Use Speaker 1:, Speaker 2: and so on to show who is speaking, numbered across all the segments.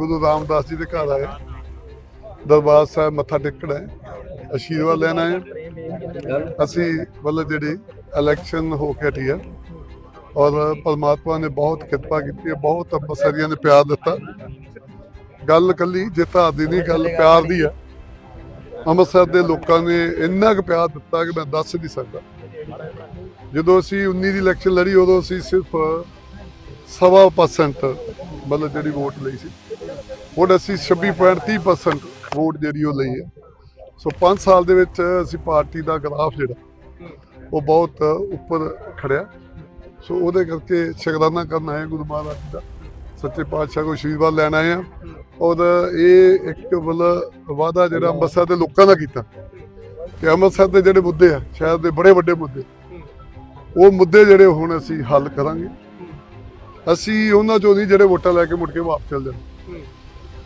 Speaker 1: ਗੁਰੂ ਰਾਮਦਾਸ ਜੀ ਦੇ ਘਰ ਆਏ। ਦਰਬਾਰ ਸਾਹਿਬ ਮੱਥਾ ਟੇਕਣਾ ਹੈ ਆਸ਼ੀਰਵਾਦ ਲੈਣਾ ਹੈ ਅਸੀਂ ਵੱਲੋਂ ਜਿਹੜੀ ਇਲੈਕਸ਼ਨ ਹੋ ਕੇ ਹਟੀ ਹੈ ਔਰ ਪਰਮਾਤਮਾ ਨੇ ਬਹੁਤ ਕਿਰਪਾ ਕੀਤੀ ਹੈ ਬਹੁਤ ਅੰਮ੍ਰਿਤਸਰੀਆਂ ਨੇ ਪਿਆਰ ਦਿੱਤਾ। ਗੱਲ ਕੱਲੀ ਜਿੱਤ ਹਾਰ ਦੀ ਨਹੀਂ, ਗੱਲ ਪਿਆਰ ਦੀ ਹੈ ਅੰਮ੍ਰਿਤਸਰ ਦੇ ਲੋਕਾਂ ਨੇ ਇੰਨਾ ਕੁ ਪਿਆਰ ਦਿੱਤਾ ਕਿ ਮੈਂ ਦੱਸ ਨਹੀਂ ਸਕਦਾ। ਜਦੋਂ ਅਸੀਂ 19 ਦੀ ਇਲੈਕਸ਼ਨ ਲੜੀ, ਉਦੋਂ ਅਸੀਂ ਸਿਰਫ ਸਵਾ ਪਰਸੈਂਟ ਮਤਲਬ ਜਿਹੜੀ ਵੋਟ ਲਈ ਸੀ। ਹੁਣ ਅਸੀਂ 26.30% ਵੋਟ ਜਿਹੜੀ ਉਹ ਲਈ ਹੈ। ਸੋ 5 ਸਾਲ ਦੇ ਵਿੱਚ ਅਸੀਂ ਪਾਰਟੀ ਦਾ ਗ੍ਰਾਫ ਜਿਹੜਾ, ਉਹ ਬਹੁਤ ਉੱਪਰ ਖੜਿਆ। ਸੋ ਉਹਦੇ ਕਰਕੇ ਸ਼ਕਰਾਨਾ ਕਰਨ ਆਏ ਹਾਂ ਗੁਰੂ ਮਹਾਰਾਜ ਜੀ ਦਾ। ਸੱਚੇ ਪਾਤਸ਼ਾਹ ਕੋ ਆਸ਼ੀਰਵਾਦ ਲੈਣ ਆਏ ਆ ਔਰ ਇਹ ਇੱਕ ਮਤਲਬ ਵਾਅਦਾ ਜਿਹੜਾ ਅੰਮ੍ਰਿਤਸਰ ਦੇ ਲੋਕਾਂ ਦਾ ਕੀਤਾ। ਕਿ ਅੰਮ੍ਰਿਤਸਰ ਦੇ ਜਿਹੜੇ ਮੁੱਦੇ ਆ, ਸ਼ਹਿਰ ਦੇ ਬੜੇ ਵੱਡੇ ਮੁੱਦੇ, ਉਹ ਮੁੱਦੇ ਜਿਹੜੇ ਹੁਣ ਅਸੀਂ ਹੱਲ ਕਰਾਂਗੇ। ਅਸੀਂ ਉਹਨਾਂ ਚੋਂ ਨਹੀਂ ਜਿਹੜੇ ਵੋਟਾਂ ਲੈ ਕੇ ਮੁੜ ਕੇ ਵਾਪਸ ਚੱਲ ਜਾਣ।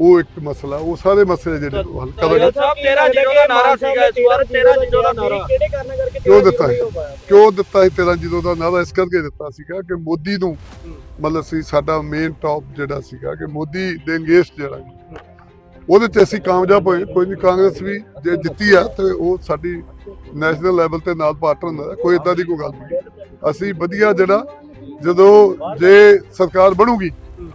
Speaker 1: ਉਹ ਇੱਕ ਮਸਲਾ ਉਹ ਸਾਰੇ ਮਸਲੇ ਜਿਹੜੇ ਉਹ ਹੱਲ ਕਰਾਂਗੇ
Speaker 2: ਸਾਹਿਬ 13 ਜ਼ੀਰੋ ਦਾ ਨਾਰਾ ਸੀਗਾ ਇਸ ਵਾਰ 13 ਜ਼ੀਰੋ ਦਾ ਨਾਰਾ।
Speaker 3: ਕਿਹੜੇ ਕਾਰਨ ਕਰਕੇ
Speaker 1: ਕਿਉਂ ਦਿੱਤਾ? ਕਿਉਂ ਦਿੱਤਾ ਸੀ 13 ਜਦੋਂ ਦਾ ਨਾਰਾ? ਇਸ ਕਰਕੇ ਦਿੱਤਾ ਸੀਗਾ ਕਿ ਮੋਦੀ ਨੂੰ ਮਤਲਬ ਸੀ ਸਾਡਾ ਮੇਨ ਟੌਪ ਜਿਹੜਾ ਸੀਗਾ ਕਿ ਮੋਦੀ ਦੇ ਅੰਗੇਸਟ ਜਿਹੜਾ। ਉਹਦੇ ਚ ਅਸੀਂ ਕਾਮਯਾਬ ਹੋਏ। ਕੋਈ ਨਹੀਂ ਕਾਂਗਰਸ ਵੀ ਜੇ ਜਿੱਤੀ ਆ ਤੇ ਉਹ ਸਾਡੀ ਨੈਸ਼ਨਲ ਲੈਵਲ ਤੇ ਨਾਲ ਪਾਰਟਨਰ ਹੁੰਦਾ ਕੋਈ ਇਦਾਂ ਦੀ ਕੋਈ ਗੱਲ ਨਹੀਂ। ਅਸੀਂ ਵਧੀਆ ਜਿਹੜਾ ਜਦੋਂ ਜੇ ਸਰਕਾਰ ਬਣੂਗੀ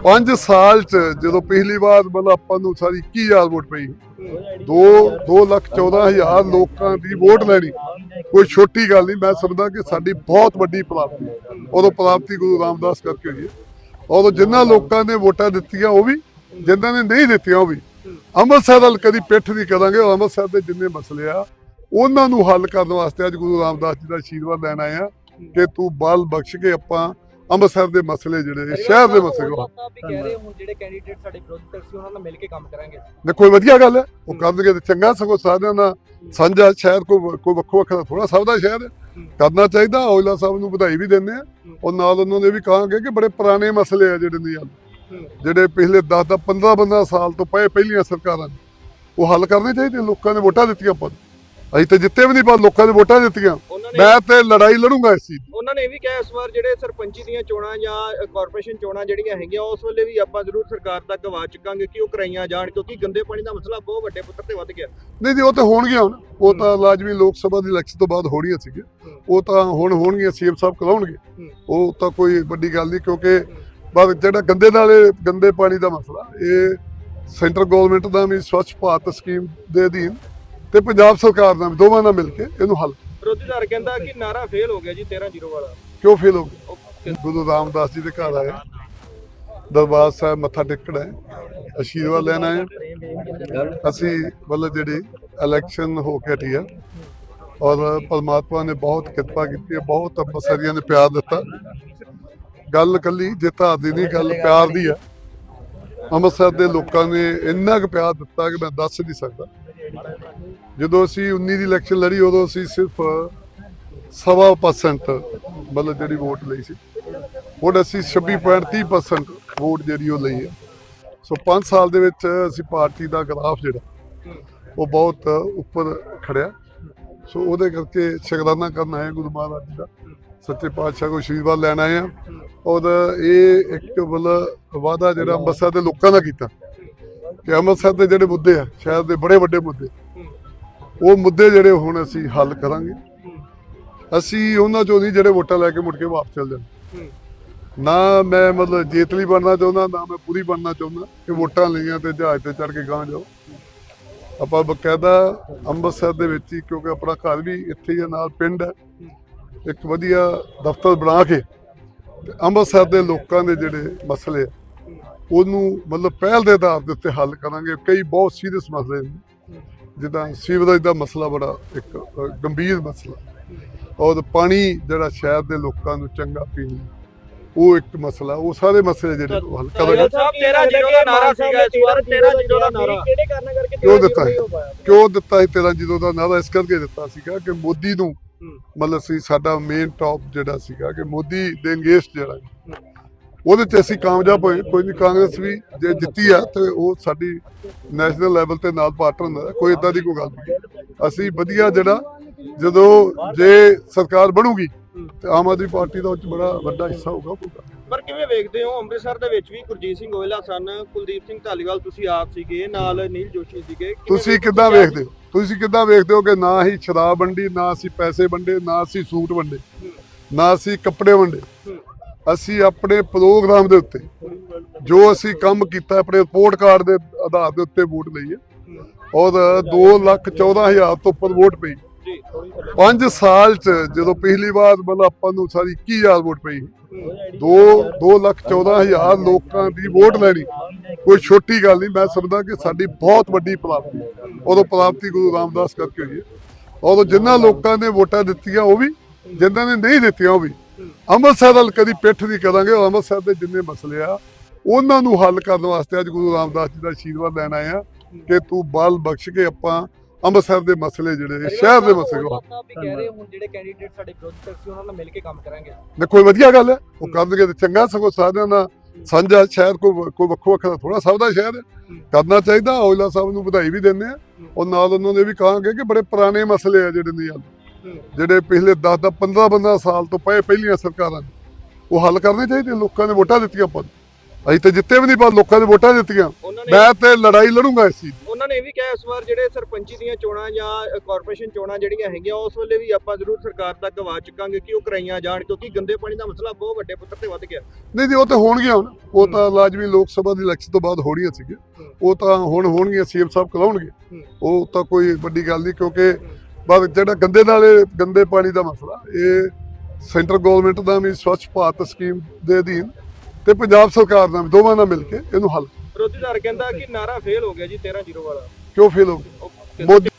Speaker 1: 5 ਸਾਲ ਚ ਜਦੋਂ ਪਿਛਲੀ ਵਾਰ ਮਤਲਬ ਆਪਾਂ ਨੂੰ ਸਾਰੀ 21000 ਵੋਟ ਪਈ। 2 2 ਲੱਖ 14 ਹਜ਼ਾਰ ਲੋਕਾਂ ਦੀ ਵੋਟ ਲੈਣੀ। ਕੋਈ ਛੋਟੀ ਗੱਲ ਨਹੀਂ, ਮੈਂ ਸਮਝਦਾ ਕਿ ਸਾਡੀ ਬਹੁਤ ਵੱਡੀ ਪ੍ਰਾਪਤੀ। ਹੈ। ਉਦੋਂ ਪ੍ਰਾਪਤੀ ਗੁਰੂ ਰਾਮਦਾਸ ਕਰਕੇ ਹੋਈ ਹੈ। ਉਦੋਂ ਜਿਨ੍ਹਾਂ ਲੋਕਾਂ ਨੇ ਵੋਟਾਂ ਦਿੱਤੀਆਂ, ਉਹ ਵੀ ਜਿਨ੍ਹਾਂ ਨੇ ਨਹੀਂ ਦਿੱਤੀਆਂ, ਉਹ ਵੀ। ਅੰਮ੍ਰਿਤਸਰ ਵੱਲ ਕਦੀ ਪਿੱਠ ਨਹੀਂ ਕਰਾਂਗੇ, ਉਹ ਅੰਮ੍ਰਿਤਸਰ ਦੇ ਜਿੰਨੇ ਮਸਲੇ ਆ, ਉਹਨਾਂ ਨੂੰ ਹੱਲ ਕਰਨ ਵਾਸਤੇ ਅੱਜ ਗੁਰੂ ਰਾਮਦਾਸ ਜੀ ਦਾ ਆਸ਼ੀਰਵਾਦ ਲੈਣ ਆਏ ਆ ਕਿ ਤੂੰ ਬਲ ਬਖਸ਼ ਕੇ ਆਪਾਂ ਅੰਮ੍ਰਿਤਸਰ ਦੇ ਮਸਲੇ ਜਿਹੜੇ ਸ਼ਹਿਰ ਦੇ ਮਸਲੇ
Speaker 3: ਵੀ ਕਹਿ ਰਹੇ ਹੁਣ ਜਿਹੜੇ ਕੈਂਡੀਡੇਟ ਸਾਡੇ ਵਿਰੋਧੀ ਸੀ ਉਹਨਾਂ ਨਾਲ ਮਿਲ ਕੇ ਕੰਮ ਕਰਾਂਗੇ।
Speaker 1: ਨੇ ਕੋਈ ਵਧੀਆ ਗੱਲ ਹੈ ਉਹ ਕਰਨਗੇ ਤੇ ਚੰਗਾ ਸਗੋਂ ਸਾਰਿਆਂ ਦਾ ਸਾਂਝਾ ਸ਼ਹਿਰ ਕੋਈ ਕੋਈ ਵੱਖੋ ਵੱਖਰਾ ਥੋੜਾ ਸਭ ਦਾ ਸ਼ਹਿਰ ਕਰਨਾ ਚਾਹੀਦਾ ਔਜਲਾ ਸਾਹਿਬ ਨੂੰ ਵਧਾਈ ਵੀ ਦਿੰਦੇ ਆ ਔਰ ਨਾਲ ਉਹਨਾਂ ਨੇ ਵੀ ਕਹਾਂਗੇ ਕਿ ਬੜੇ ਪੁਰਾਣੇ ਮਸਲੇ ਆ ਜਿਹੜੇ ਨਹੀਂ ਹੱਲ ਜਿਹੜੇ ਪਿਛਲੇ 10 10 15 15 ਸਾਲ ਤੋਂ ਪਏ ਪਹਿਲੀਆਂ ਸਰਕਾਰਾਂ ਉਹ ਹੱਲ ਕਰਨੇ ਚਾਹੀਦੇ ਲੋਕਾਂ ਨੇ ਵੋਟਾਂ ਦਿੱਤੀਆਂ ਆਪਾਂ ਨੂੰ। ਅਸੀਂ ਤਾਂ ਜਿੱਤੇ ਵੀ ਨਹੀਂ ਪਰ ਲੋਕਾਂ ਨੇ ਵੋਟਾਂ ਦਿੱਤੀਆਂ। ਮੈਂ ਤੇ ਲੜਾਈ ਲੜੂੰਗਾ ਇਸ ਚੀਜ਼ ਦੀ।
Speaker 2: ਉਹਨਾਂ ਨੇ ਇਹ ਵੀ ਕਿਹਾ ਇਸ ਵਾਰ ਜਿਹੜੇ ਸਰਪੰਚੀ ਦੀਆਂ ਚੋਣਾਂ ਜਾਂ ਕਾਰਪੋਰੇਸ਼ਨ ਚੋਣਾਂ ਜਿਹੜੀਆਂ ਹੈਗੀਆਂ ਉਸ ਵੇਲੇ ਵੀ ਆਪਾਂ ਜ਼ਰੂਰ ਸਰਕਾਰ ਤੱਕ ਆਵਾਜ਼ ਚੁੱਕਾਂਗੇ ਕਿ ਉਹ ਕਰਾਈਆਂ ਜਾਣ ਕਿਉਂਕਿ ਗੰਦੇ ਪਾਣੀ ਦਾ ਮਸਲਾ ਬਹੁਤ ਵੱਡੇ ਪੱਧਰ ਤੇ ਵੱਧ ਗਿਆ।
Speaker 1: ਨਹੀਂ ਜੀ ਉਹ ਤਾਂ ਹੋਣਗੀਆਂ ਹੁਣ। ਉਹ ਤਾਂ ਲਾਜ਼ਮੀ ਲੋਕ ਸਭਾ ਦੀ ਇਲੈਕਸ਼ਨ ਤੋਂ ਬਾਅਦ ਹੋਣੀਆਂ ਸੀਗੇ ਉਹ ਤਾਂ ਹੁਣ ਹੋਣਗੀਆਂ ਸੀਐਮ ਸਾਹਿਬ ਕਰਾਉਣਗੇ ਉਹ ਤਾਂ ਕੋਈ ਵੱਡੀ ਗੱਲ ਨਹੀਂ ਕਿਉਂਕਿ ਬਸ ਜਿਹੜਾ ਗੰਦੇ ਨਾਲੇ ਗੰਦੇ ਪਾਣੀ ਦਾ ਮਸਲਾ ਇਹ ਸੈਂਟਰ ਗਵਰਨਮੈਂਟ ਦਾ ਵੀ ਸਵੱਛ ਭਾਰਤ ਸਕੀਮ ਦੇ ਅਧੀਨ ਤੇ ਪੰਜਾਬ ਸਰਕਾਰ ਦਾ ਵੀ ਦੋਵਾਂ ਨਾਲ ਮਿਲ ਕੇ ਇਹਨੂੰ ਹੱਲ
Speaker 2: ਵਿਰੋਧੀ ਧਿਰ ਕਹਿੰਦਾ ਕਿ ਨਾਰਾ ਫੇਲ ਹੋ ਗਿਆ ਜੀ 13 ਜ਼ੀਰੋ ਵਾਲਾ।
Speaker 1: ਕਿਉਂ ਫੇਲ ਹੋ ਗਿਆ? ਗੁਰੂ ਰਾਮਦਾਸ ਜੀ ਦੇ ਘਰ ਆਏ। ਦਰਬਾਰ ਸਾਹਿਬ ਮੱਥਾ ਟੇਕਣਾ ਹੈ ਆਸ਼ੀਰਵਾਦ ਲੈਣਾ ਹੈ ਅਸੀਂ ਮਤਲਬ ਜਿਹੜੀ ਇਲੈਕਸ਼ਨ ਹੋ ਕੇ ਹਟੀ ਆ। ਔਰ ਪਰਮਾਤਮਾ ਨੇ ਬਹੁਤ ਕਿਰਪਾ ਕੀਤੀ ਹੈ ਬਹੁਤ ਅੰਮ੍ਰਿਤਸਰੀਆਂ ਨੇ ਪਿਆਰ ਦਿੱਤਾ। ਗੱਲ ਕੱਲੀ ਜਿੱਤ ਹਾਰ ਦੀ ਨਹੀਂ, ਗੱਲ ਪਿਆਰ ਦੀ ਆ। ਅੰਮ੍ਰਿਤਸਰ ਦੇ ਲੋਕਾਂ ਨੇ ਇੰਨਾ ਕੁ ਪਿਆਰ ਦਿੱਤਾ ਕਿ ਮੈਂ ਦੱਸ ਨਹੀਂ ਸਕਦਾ। ਜਦੋਂ ਅਸੀਂ 19 ਦੀ ਇਲੈਕਸ਼ਨ ਲੜੀ, ਉਦੋਂ ਅਸੀਂ ਸਿਰਫ ਸਵਾ ਪਰਸੈਂਟ ਮਤਲਬ ਜਿਹੜੀ ਵੋਟ ਲਈ ਸੀ। ਹੁਣ ਅਸੀਂ 26.30% ਵੋਟ ਜਿਹੜੀ ਉਹ ਲਈ ਹੈ। ਸੋ 5 ਸਾਲ ਦੇ ਵਿੱਚ ਅਸੀਂ ਪਾਰਟੀ ਦਾ ਗ੍ਰਾਫ ਜਿਹੜਾ, ਉਹ ਬਹੁਤ ਉੱਪਰ ਖੜਿਆ। ਸੋ ਉਹਦੇ ਕਰਕੇ ਸ਼ਕਰਾਨਾ ਕਰਨ ਆਏ ਹਾਂ ਗੁਰੂ ਮਹਾਰਾਜ ਜੀ ਦਾ। ਸੱਚੇ ਪਾਤਸ਼ਾਹ ਕੋ ਆਸ਼ੀਰਵਾਦ ਲੈਣ ਆਏ ਆ ਔਰ ਇਹ ਇੱਕ ਮਤਲਬ ਵਾਅਦਾ ਜਿਹੜਾ ਅੰਮ੍ਰਿਤਸਰ ਦੇ ਲੋਕਾਂ ਦਾ ਕੀਤਾ। ਕਿ ਅੰਮ੍ਰਿਤਸਰ ਦੇ ਜਿਹੜੇ ਮੁੱਦੇ ਆ ਸ਼ਹਿਰ ਦੇ ਬੜੇ ਵੱਡੇ ਮੁੱਦੇ। ਉਹ ਮੁੱਦੇ ਜਿਹੜੇ ਹੁਣ ਅਸੀਂ ਹੱਲ ਕਰਾਂਗੇ। ਅਸੀਂ ਉਹਨਾਂ ਚੋਂ ਨਹੀਂ ਜਿਹੜੇ ਵੋਟਾਂ ਲੈ ਕੇ ਮੁੜ ਕੇ ਵਾਪਸ ਚੱਲ ਜਾਣ। ਨਾ ਮੈਂ ਮਤਲਬ ਜੇਤਲੀ ਬਣਨਾ ਚਾਹੁੰਦਾ ਨਾ ਮੈਂ ਪੂਰੀ ਬਣਨਾ ਚਾਹੁੰਦਾ ਕਿ ਵੋਟਾਂ ਲਈਆਂ ਤੇ ਜਹਾਜ਼ ਤੇ ਚੜ ਕੇ ਗਾਂ ਜਾਓ। ਆਪਾਂ ਬਕਾਇਦਾ ਅੰਮ੍ਰਿਤਸਰ ਦੇ ਵਿੱਚ ਹੀ ਕਿਉਂਕਿ ਆਪਣਾ ਘਰ ਵੀ ਇੱਥੇ ਹੀ ਆ ਨਾਲ ਪਿੰਡ ਹੈ ਇੱਕ ਵਧੀਆ ਦਫ਼ਤਰ ਬਣਾ ਕੇ ਅੰਮ੍ਰਿਤਸਰ ਦੇ ਲੋਕਾਂ ਦੇ ਜਿਹੜੇ ਮਸਲੇ ਆ, ਉਹਨੂੰ ਮਤਲਬ ਪਹਿਲ ਦੇ ਆਧਾਰ ਦੇ ਉੱਤੇ ਹੱਲ ਕਰਾਂਗੇ। ਕਈ ਬਹੁਤ ਸੀਰੀਅਸ ਮਸਲੇ ਨੇ। ਜਿੱਦਾਂ ਸੀਵਰੇਜ ਦਾ ਮਸਲਾ ਬੜਾ ਇੱਕ ਗੰਭੀਰ ਮਸਲਾ। ਔਰ ਪਾਣੀ ਜਿਹੜਾ ਸ਼ਹਿਰ ਦੇ ਲੋਕਾਂ ਨੂੰ ਚੰਗਾ ਪੀਣ ਉਹ ਇੱਕ ਮਸਲਾ। ਉਹ ਸਾਰੇ ਮਸਲੇ ਜਿਹੜੇ ਉਹ ਹੱਲ ਕਰਾਂਗੇ
Speaker 2: ਸਾਹਿਬ 13 ਜ਼ੀਰੋ ਦਾ ਨਾਰਾ ਸੀਗਾ ਇਸ ਵਾਰ। 13 ਜ਼ੀਰੋ ਦਾ ਨਾਰਾ।
Speaker 3: ਕਿਹੜੇ ਕਾਰਨਾਂ ਕਰਕੇ
Speaker 1: ਕਿਉਂ ਦਿੱਤਾ? ਕਿਉਂ ਦਿੱਤਾ ਸੀ 13 ਜਦੋਂ ਦਾ ਨਾਰਾ? ਇਸ ਕਰਕੇ ਦਿੱਤਾ ਸੀਗਾ ਕਿ ਮੋਦੀ ਨੂੰ ਮਤਲਬ ਸੀ ਸਾਡਾ ਮੇਨ ਟੌਪ ਜਿਹੜਾ ਸੀਗਾ ਕਿ ਮੋਦੀ ਦੇ ਅੰਗੇਸਟ ਜਿਹੜਾ। ਉਹਦੇ ਤੇ ਅਸੀਂ ਕਾਮਯਾਬ ਹੋਏ। ਕੋਈ ਨਹੀਂ ਕਾਂਗਰਸ ਵੀ ਜੇ ਜਿੱਤੀ ਆ ਤੇ ਉਹ ਸਾਡੀ ਨੈਸ਼ਨਲ ਲੈਵਲ ਤੇ ਨਾਲ ਪਾਰਟਨਰ ਹੁੰਦਾ ਕੋਈ ਇਦਾਂ ਦੀ ਕੋਈ ਗੱਲ ਨਹੀਂ। ਅਸੀਂ ਵਧੀਆ ਜਿਹੜਾ ਜਦੋਂ ਜੇ ਸਰਕਾਰ ਬਣੂਗੀ ਤੇ ਆਮ ਆਦਮੀ ਪਾਰਟੀ ਦਾ ਉਹ 'ਚ ਬੜਾ ਵੱਡਾ ਹਿੱਸਾ ਹੋਊਗਾ
Speaker 2: ਪਰ। ਕਿਵੇਂ ਵੇਖਦੇ ਹੋ? ਅੰਮ੍ਰਿਤਸਰ ਦੇ ਵਿੱਚ ਵੀ ਗੁਰਜੀਤ ਸਿੰਘ ਗੋਇਲਾ ਸਨ ਕੁਲਦੀਪ ਸਿੰਘ ਧਾਲੀਵਾਲ ਤੁਸੀਂ ਆਪ ਸੀਗੇ ਨਾਲ ਨੀਲ ਜੋਸ਼ੀ ਸੀਗੇ।
Speaker 1: ਤੁਸੀਂ ਕਿੱਦਾਂ? ਵੇਖਦੇ ਹੋ? ਤੁਸੀਂ ਕਿੱਦਾਂ ਵੇਖਦੇ ਹੋ ਕਿ ਨਾ ਹੀ ਸ਼ਰਾਬ ਵੰਡੀ ਨਾ ਅਸੀਂ ਪੈਸੇ ਵੰਡੇ ਨਾ ਅਸੀਂ ਸੂਟ ਵੰਡੇ ਨਾ ਅਸੀਂ ਕੱਪੜੇ ਵੰਡੇ? ਅਸੀਂ ਆਪਣੇ ਪ੍ਰੋਗਰਾਮ ਦੇ ਉੱਤੇ, ਜੋ ਅਸੀਂ ਕੰਮ ਕੀਤਾ ਆਪਣੇ ਰਿਪੋਰਟ ਕਾਰਡ ਦੇ ਆਧਾਰ ਦੇ ਉੱਤੇ ਵੋਟ ਲਈ ਹੈ, ਔਰ 2 ਲੱਖ 14 ਹਜ਼ਾਰ ਤੋਂ ਉੱਪਰ ਵੋਟ ਪਈ
Speaker 2: ਜੀ
Speaker 1: 5 ਸਾਲ ਚ ਜਦੋਂ ਪਿਛਲੀ ਵਾਰ ਮਤਲਬ ਆਪਾਂ ਨੂੰ ਸਾਰੀ 21000 ਵੋਟ ਪਈ 2 2 ਲੱਖ 14 ਹਜ਼ਾਰ ਲੋਕਾਂ ਦੀ ਵੋਟ ਲੈਣੀ, ਕੋਈ ਛੋਟੀ ਗੱਲ ਨਹੀਂ, ਮੈਂ ਸਮਝਦਾ ਕਿ ਸਾਡੀ ਬਹੁਤ ਵੱਡੀ ਪ੍ਰਾਪਤੀ ਹੈ। ਉਦੋਂ ਪ੍ਰਾਪਤੀ ਗੁਰੂ ਰਾਮਦਾਸ ਕਰਕੇ ਹੋਈ ਹੈ ਔਰ ਜਿਨ੍ਹਾਂ ਲੋਕਾਂ ਨੇ ਵੋਟਾਂ ਦਿੱਤੀਆਂ ਉਹ ਵੀ ਜਿਨ੍ਹਾਂ ਨੇ ਨਹੀਂ ਦਿੱਤੀਆਂ ਉਹ ਵੀ ਅੰਮ੍ਰਿਤਸਰ ਵੱਲ ਕਦੀ ਪਿੱਠ ਨਹੀਂ ਕਰਾਂਗੇ ਅੰਮ੍ਰਿਤਸਰ ਦੇ ਜਿੰਨੇ ਮਸਲੇ ਆ ਉਹਨਾਂ ਨੂੰ ਹੱਲ ਕਰਨ ਵਾਸਤੇ ਅੱਜ ਗੁਰੂ ਰਾਮਦਾਸ ਜੀ ਦਾ ਆਸ਼ੀਰਵਾਦ ਲੈਣ ਆਏ ਆ ਕਿ ਤੂੰ ਬਲ ਬਖਸ਼ ਕੇ ਆਪਾਂ ਅੰਮ੍ਰਿਤਸਰ ਦੇ ਮਸਲੇ ਜਿਹੜੇ ਸ਼ਹਿਰ ਦੇ ਮਸਲੇ ਉਹ
Speaker 3: ਸਾਹਿਬ ਵੀ ਕਹਿ ਰਹੇ ਹੁਣ ਜਿਹੜੇ ਕੈਂਡੀਡੇਟ ਸਾਡੇ ਵਿਰੋਧੀ ਧਿਰ ਸੀ ਉਹਨਾਂ ਨਾਲ ਮਿਲ ਕੇ ਕੰਮ ਕਰਾਂਗੇ।
Speaker 1: ਨੇ ਕੋਈ ਵਧੀਆ ਗੱਲ ਹੈ ਉਹ ਕਰਨਗੇ ਤੇ ਚੰਗਾ ਸਗੋਂ ਸਾਰਿਆਂ ਦਾ ਸਾਂਝਾ ਸ਼ਹਿਰ ਕੋਈ ਕੋਈ ਵੱਖੋ ਵੱਖਰਾ ਥੋੜਾ ਸਭ ਦਾ ਸ਼ਹਿਰ ਕਰਨਾ ਚਾਹੀਦਾ ਔਜਲਾ ਸਾਹਿਬ ਨੂੰ ਵਧਾਈ ਵੀ ਦਿੰਦੇ ਆ। ਔਰ ਨਾਲ ਉਹਨਾਂ ਦੇ ਵੀ ਕਹਾਂਗੇ ਕਿ ਬੜੇ ਪੁਰਾਣੇ ਮਸਲੇ ਆ ਜਿਹੜੇ ਨਹੀਂ ਹੱਲ ਜਿਹੜੇ ਪਿਛਲੇ 10 10 15 15 ਸਾਲ ਤੋਂ ਪਏ ਪਹਿਲੀਆਂ ਸਰਕਾਰਾਂ ਨੇ ਉਹ ਹੱਲ ਕਰਨੇ ਚਾਹੀਦੇ ਲੋਕਾਂ ਨੇ ਵੋਟਾਂ ਦਿੱਤੀਆਂ ਨੂੰ। ਅਸੀਂ ਤਾਂ ਜਿੱਤੇ ਵੀ ਨਹੀਂ ਪਰ ਲੋਕਾਂ ਨੇ ਵੋਟਾਂ ਦਿੱਤੀਆਂ। ਮੈਂ ਤੇ ਲੜਾਈ ਲੜੂੰਗਾ ਇਸ ਚੀਜ਼ ਦੀ।
Speaker 2: ਉਹਨਾਂ ਨੇ ਇਹ ਵੀ ਕਿਹਾ ਇਸ ਵਾਰ ਜਿਹੜੇ ਸਰਪੰਚੀ ਦੀਆਂ ਚੋਣਾਂ ਜਾਂ ਕਾਰਪੋਰੇਸ਼ਨ ਚੋਣਾਂ ਜਿਹੜੀਆਂ ਹੈਗੀਆਂ ਉਸ ਵੇਲੇ ਵੀ ਆਪਾਂ ਜ਼ਰੂਰ ਸਰਕਾਰ ਤੱਕ ਆਵਾਜ਼ ਚੁੱਕਾਂਗੇ ਕਿ ਉਹ ਕਰਾਈਆਂ ਜਾਣ ਕਿਉਂਕਿ ਗੰਦੇ ਪਾਣੀ ਦਾ ਮਸਲਾ ਬਹੁਤ ਵੱਡੇ ਪੱਧਰ ਤੇ ਵੱਧ ਗਿਆ।
Speaker 1: ਨਹੀਂ ਜੀ ਉਹ ਤਾਂ ਹੋਣਗੀਆਂ ਹੁਣ। ਉਹ ਤਾਂ ਲਾਜ਼ਮੀ ਲੋਕ ਸਭਾ ਦੀ ਇਲੈਕਸ਼ਨ ਤੋਂ ਬਾਅਦ ਹੋਣੀਆਂ ਸੀਗੇ ਉਹ ਤਾਂ ਹੁਣ ਹੋਣਗੀਆਂ ਸੀਐਮ ਸਾਹਿਬ ਕਰਾਉਣਗੇ। ਉਹ ਤਾਂ ਕੋਈ ਵੱਡੀ ਗੱਲ ਨਹੀਂ ਕਿਉਂਕਿ ਪਰ ਜਿਹੜਾ ਗੰਦੇ ਨਾਲੇ ਗੰਦੇ ਪਾਣੀ ਦਾ ਮਸਲਾ ਇਹ ਸੈਂਟਰ ਗਵਰਨਮੈਂਟ ਦਾ ਵੀ ਸਵੱਛ ਭਾਰਤ ਸਕੀਮ ਦੇ ਅਧੀਨ ਤੇ ਪੰਜਾਬ ਸਰਕਾਰ ਨਾਲ ਵੀ, ਦੋਵਾਂ ਨਾਲ ਮਿਲ ਕੇ ਇਹਨੂੰ ਹੱਲ
Speaker 2: ਵਿਰੋਧੀ ਧਿਰ ਕਹਿੰਦਾ ਕਿ ਨਾਰਾ ਫੇਲ ਹੋ ਗਿਆ ਜੀ 13 ਜ਼ੀਰੋ ਵਾਲਾ
Speaker 1: ਕਿਉਂ ਫੇਲ ਹੋ ਗਿਆ? ਮੋਦੀ